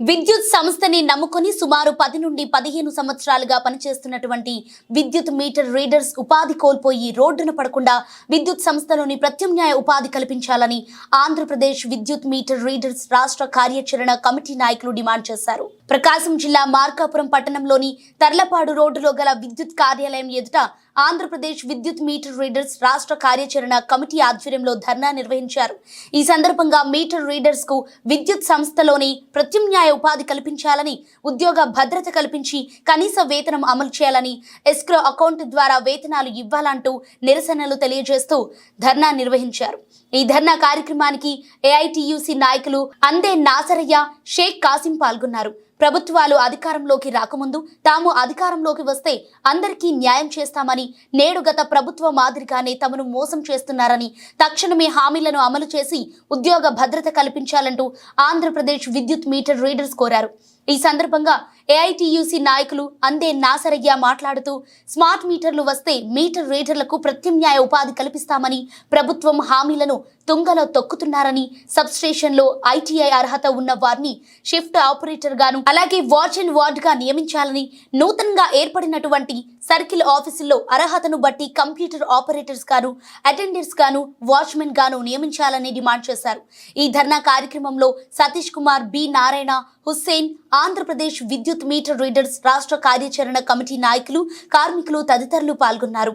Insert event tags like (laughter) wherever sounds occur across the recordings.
విద్యుత్ సంస్థని నమ్ముకొని సుమారు పది నుండి పదిహేను సంవత్సరాలుగా పనిచేస్తున్నటువంటి విద్యుత్ మీటర్ రీడర్స్ ఉపాధి కోల్పోయి రోడ్డున పడకుండా విద్యుత్ సంస్థలోని ప్రత్యామ్నాయ ఉపాధి కల్పించాలని ఆంధ్రప్రదేశ్ విద్యుత్ మీటర్ రీడర్స్ రాష్ట్ర కార్యాచరణ కమిటీ నాయకులు డిమాండ్ చేశారు. ప్రకాశం జిల్లా మార్కాపురం పట్టణంలోని తర్లపాడు రోడ్డులో గల విద్యుత్ కార్యాలయం ఎదుట ఆంధ్రప్రదేశ్ విద్యుత్ మీటర్ రీడర్స్ రాష్ట్ర కార్యాచరణ కమిటీ ఆధ్వర్యంలో ధర్నా నిర్వహించారు. ఈ సందర్భంగా మీటర్ రీడర్స్కు విద్యుత్ సంస్థలోని ప్రత్యామ్నాయ ఉపాధి కల్పించాలని ఉద్యోగ భద్రత కల్పించి కనీస వేతనం అమలు చేయాలని ఎస్క్రో అకౌంట్ ద్వారా వేతనాలు ఇవ్వాలంటూ నిరసనలు తెలియజేస్తూ ధర్నా నిర్వహించారు. ఈ ధర్నా కార్యక్రమానికి ఏఐటియుసి నాయకులు అందే నాసరయ్య షేక్ కాసిం పాల్గొన్నారు. ప్రభుత్వాలు అధికారంలోకి రాకముందు తాము అధికారంలోకి వస్తే అందరికీ న్యాయం చేస్తామని నేడు గత ప్రభుత్వ మాదిరిగానే తమను మోసం చేస్తున్నారని తక్షణమే హామీలను అమలు చేసి ఉద్యోగ భద్రత కల్పించాలంటూ ఆంధ్రప్రదేశ్ విద్యుత్ మీటర్ రీడర్స్ కోరారు. ఈ సందర్భంగా ఏఐటియుసి నాయకులు అందే నాసరయ్య మాట్లాడుతూ స్మార్ట్ మీటర్లు వస్తే మీటర్ రీడర్లకు ప్రత్యామ్నాయ ఉపాధి కల్పిస్తామని ప్రభుత్వం హామీలను తుంగలో తొక్కుతున్నారని సబ్ స్టేషన్లో ఐటీఐ అర్హత ఉన్న వారిని షిఫ్ట్ ఆపరేటర్గాను అలాగే వాచ్ అండ్ వార్డ్గా నియమించాలని నూతనంగా ఏర్పడినటువంటి సర్కిల్ ఆఫీసుల్లో అర్హతను బట్టి కంప్యూటర్ ఆపరేటర్స్ గాను అటెండర్స్ గాను వాచ్మెన్ గాను నియమించాలని డిమాండ్ చేశారు. ఈ ధర్నా కార్యక్రమంలో సతీష్ కుమార్ బి నారాయణ హుస్సేన్ ఆంధ్రప్రదేశ్ విద్యుత్ మీటర్ రీడర్స్ రాష్ట్ర కార్యాచరణ కమిటీ నాయకులు కార్మికులు తదితరులు పాల్గొన్నారు.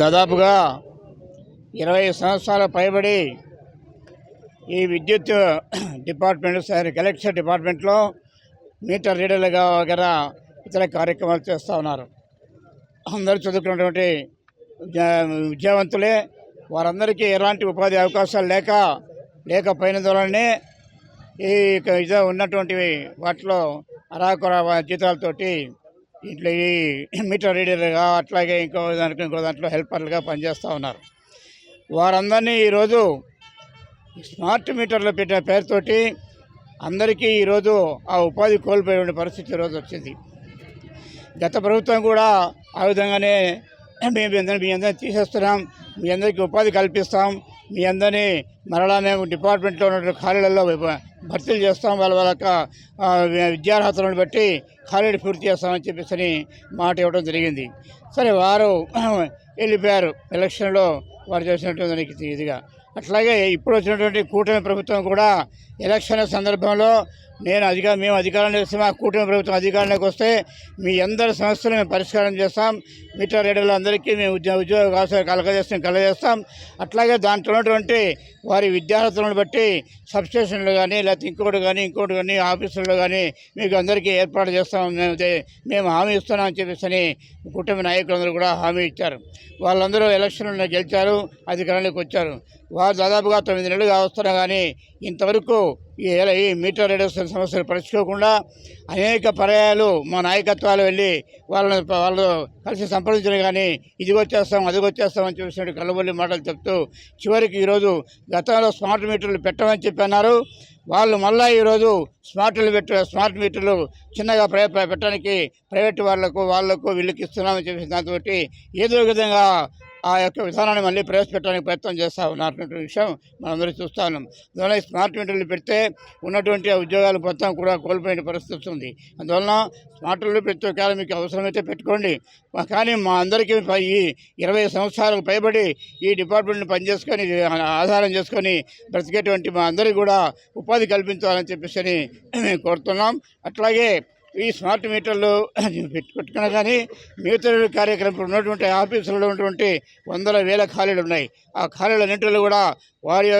దాదాపుగా ఇరవై సంవత్సరాల పైబడి ఈ విద్యుత్ డిపార్ట్మెంట్ సారీ ఎలక్షన్ డిపార్ట్మెంట్లో మీటర్ రీడర్లుగా వగర ఇతర కార్యక్రమాలు చేస్తూ ఉన్నారు. అందరూ చదువుకున్నటువంటి విద్యావంతులే వారందరికీ ఎలాంటి ఉపాధి అవకాశాలు లేక లేకపోయినందువలనే ఈ క- ఉన్నటువంటి వాటిలో అరాకొర జీతాలతోటి ఇట్లా ఈ మీటర్ రీడర్గా అట్లాగే ఇంకో దానికి ఇంకో దాంట్లో హెల్పర్లుగా పనిచేస్తూ ఉన్నారు. వారందరినీ ఈరోజు స్మార్ట్ మీటర్లు పెట్టిన పేరుతోటి అందరికీ ఈరోజు ఆ ఉపాధి కోల్పోయే పరిస్థితి ఈరోజు వచ్చింది. గత ప్రభుత్వం కూడా ఆ విధంగానే మేము మీ అందరినీ తీసేస్తున్నాం. మీ అందరికీ ఉపాధి కల్పిస్తాం. మీ అందరినీ మరలా మేము డిపార్ట్మెంట్లో ఉన్న ఖాళీలలో భర్తీలు చేస్తాం. వాళ్ళ వాళ్ళ విద్యార్హతలను బట్టి ఖాళీలు పూర్తి చేస్తామని చెప్పేసి మాట ఇవ్వడం జరిగింది. సరే వారు (clears throat) వెళ్ళిపోయారు. ఎలక్షన్లో వారు చేసినట్టు దానికి ఇదిగా. అట్లాగే ఇప్పుడు వచ్చినటువంటి కూటమి ప్రభుత్వం కూడా ఎలక్షన్ సందర్భంలో నేను అధికారం మేము అధికారంలో వస్తే మా కూటమి ప్రభుత్వం అధికారంలోకి వస్తే మీ అందరి సమస్యలు మేము పరిష్కారం చేస్తాం. మిగతా రేడర్లు అందరికీ మేము ఉద్యోగ ఉద్యోగ అవసరం కలగజేస్తాం కలగజేస్తాం. అట్లాగే దాంట్లో ఉన్నటువంటి వారి విద్యార్థులను బట్టి సబ్స్టేషన్లు కానీ లేకపోతే ఇంకోటి కానీ ఇంకోటి కానీ ఆఫీసుల్లో కానీ మీకు అందరికీ ఏర్పాటు చేస్తాం మేము మేము హామీ ఇస్తున్నామని చెప్పేసి అని కుటుంబ నాయకులందరూ కూడా హామీ ఇచ్చారు. వాళ్ళందరూ ఎలక్షన్లో గెలిచారు అధికారంలోకి వచ్చారు. వారు దాదాపుగా తొమ్మిది నెలలుగా వస్తున్నా కానీ ఇంతవరకు ఈ ఎల- ఈ మీటర్ రేడియేషన్ సమస్యలు పరిచుకోకుండా అనేక పర్యాయాలు మా నాయకత్వాలు వెళ్ళి వాళ్ళని వాళ్ళు కలిసి సంప్రదించిన కానీ ఇది వచ్చేస్తాం అది వచ్చేస్తాం అని చూసినట్టు కళ్ళబొల్లి మాటలు చెప్తూ చివరికి ఈరోజు గతంలో స్మార్ట్ మీటర్లు పెట్టమని చెప్పి అన్నారు. వాళ్ళు మళ్ళీ ఈరోజు స్మార్ట్లు పెట్ట స్మార్ట్ మీటర్లు చిన్నగా ప్ర పెట్టడానికి ప్రైవేట్ వాళ్ళకు వాళ్ళకు వీళ్ళకి ఇస్తున్నామని చెప్పి దాంతో ఏదో విధంగా ఆ యొక్క విధానాన్ని మళ్ళీ ప్రవేశపెట్టడానికి ప్రయత్నం చేస్తూ ఉన్నటువంటి విషయం మనందరూ చూస్తూ ఉన్నాం. అందువల్ల ఈ స్మార్ట్ మీటర్లు పెడితే ఉన్నటువంటి ఉద్యోగాలు మొత్తం కూడా కోల్పోయిన పరిస్థితి ఉంది. అందువలన స్మార్ట్ మీటర్లు ప్రతి ఒక్కరు మీకు అవసరమైతే పెట్టుకోండి. కానీ మా అందరికీ పై- ఈ ఇరవై సంవత్సరాలకు పైబడి ఈ డిపార్ట్మెంట్ని పనిచేసుకొని ఆధారం చేసుకొని బ్రతికేటువంటి మా అందరికీ కూడా ఉపాధి కల్పించాలని చెప్పేసి కోరుతున్నాం. అట్లాగే ఈ స్మార్ట్ మీటర్లు పెట్టు- (clears throat) పెట్టుకున్నా కానీ మిగతా కార్యక్రమం ఇప్పుడు ఉన్నటువంటి ఆఫీసులలో ఉన్నటువంటి వందల వేల ఖాళీలు ఉన్నాయి. ఆ ఖాళీలన్నింటిలో కూడా వారి